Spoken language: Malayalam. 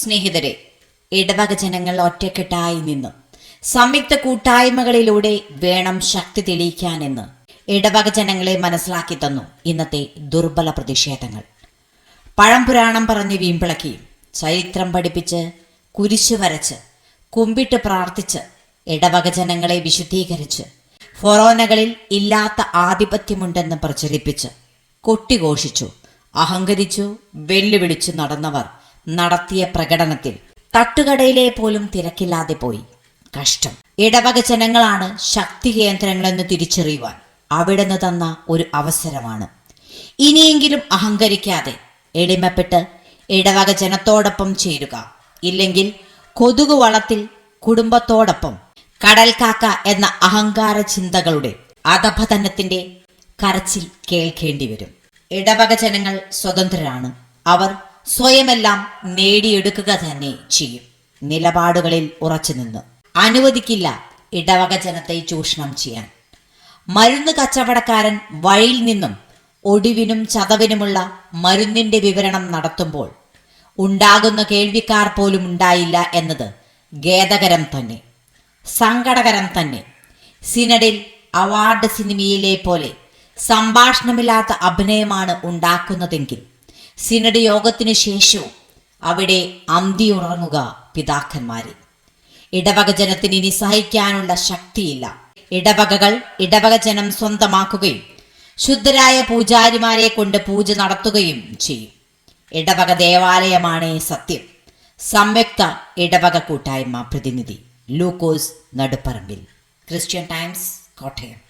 സ്നേഹിതരെ ഇടവക ജനങ്ങൾ ഒറ്റക്കെട്ടായി നിന്നു. സംയുക്ത കൂട്ടായ്മകളിലൂടെ വേണം ശക്തി തെളിയിക്കാനെന്ന് ഇടവക ജനങ്ങളെ മനസ്സിലാക്കി തന്നു ഇന്നത്തെ ദുർബല പ്രതിഷേധങ്ങൾ. പഴംപുരാണം പറഞ്ഞ് വീമ്പിളക്കി ചരിത്രം പഠിപ്പിച്ച് കുരിശു വരച്ച് കുമ്പിട്ട് പ്രാർത്ഥിച്ച് ഇടവക ജനങ്ങളെ വിശുദ്ധീകരിച്ച് ഫൊറോനകളിൽ ഇല്ലാത്ത ആധിപത്യമുണ്ടെന്ന് പ്രചരിപ്പിച്ച് കൊട്ടിഘോഷിച്ചു അഹങ്കരിച്ചു വെല്ലുവിളിച്ചു നടന്നവർ നടത്തിയ പ്രകടനത്തിൽ തട്ടുകടയിലെ പോലും തിരക്കില്ലാതെ പോയി. കഷ്ടം. ഇടവക ജനങ്ങളാണ് ശക്തി കേന്ദ്രങ്ങളെന്ന് തിരിച്ചറിയുവാൻ അവിടുന്ന് തന്ന ഒരു അവസരമാണ്. ഇനിയെങ്കിലും അഹങ്കരിക്കാതെ എളിമപ്പെട്ട് ഇടവക ജനത്തോടൊപ്പം ചേരുക. ഇല്ലെങ്കിൽ കൊതുകു വളത്തിൽ കുടുംബത്തോടൊപ്പം കടൽക്കാക്ക എന്ന അഹങ്കാര ചിന്തകളുടെ അധപതനത്തിന്റെ കരച്ചിൽ കേൾക്കേണ്ടി വരും ഇടവക ജനങ്ങൾ സ്വതന്ത്രരാണ്. അവർ സ്വയമെല്ലാം നേടിയെടുക്കുക തന്നെ ചെയ്യും. നിലപാടുകളിൽ ഉറച്ചു നിന്ന്. അനുവദിക്കില്ല ഇടവക ജനത്തെ ചൂഷണം ചെയ്യാൻ. മരുന്ന് കച്ചവടക്കാരൻ വഴിയിൽ നിന്നും ഒടിവിനും ചതവിനുമുള്ള മരുന്നിന്റെ വിവരണം നടത്തുമ്പോൾ ഉണ്ടാകുന്ന കേൾവിക്കാർ പോലും ഉണ്ടായില്ല എന്നത് ഖേദകരം തന്നെ. സങ്കടകരം തന്നെ. സിനഡിൽ അവാർഡ് സിനിമയിലെ പോലെ സംഭാഷണമില്ലാത്ത അഭിനയമാണ് ഉണ്ടാക്കുന്നതെങ്കിൽ സിനഡ് യോഗത്തിനു ശേഷവും അവിടെ അന്തിയുറങ്ങുക പിതാക്കന്മാരെ. ഇടവക ജനത്തിന് ഇനി സഹിക്കാനുള്ള ശക്തിയില്ല. ഇടവകകൾ ഇടവക ജനം സ്വന്തമാക്കുകയും ശുദ്ധരായ പൂജാരിമാരെ കൊണ്ട് പൂജ നടത്തുകയും ചെയ്യും. ഇടവക ദേവാലയമാണ് സത്യം. സംയുക്ത ഇടവക കൂട്ടായ്മ പ്രതിനിധി Lukose Naduparambil. Christian Times Kottayam.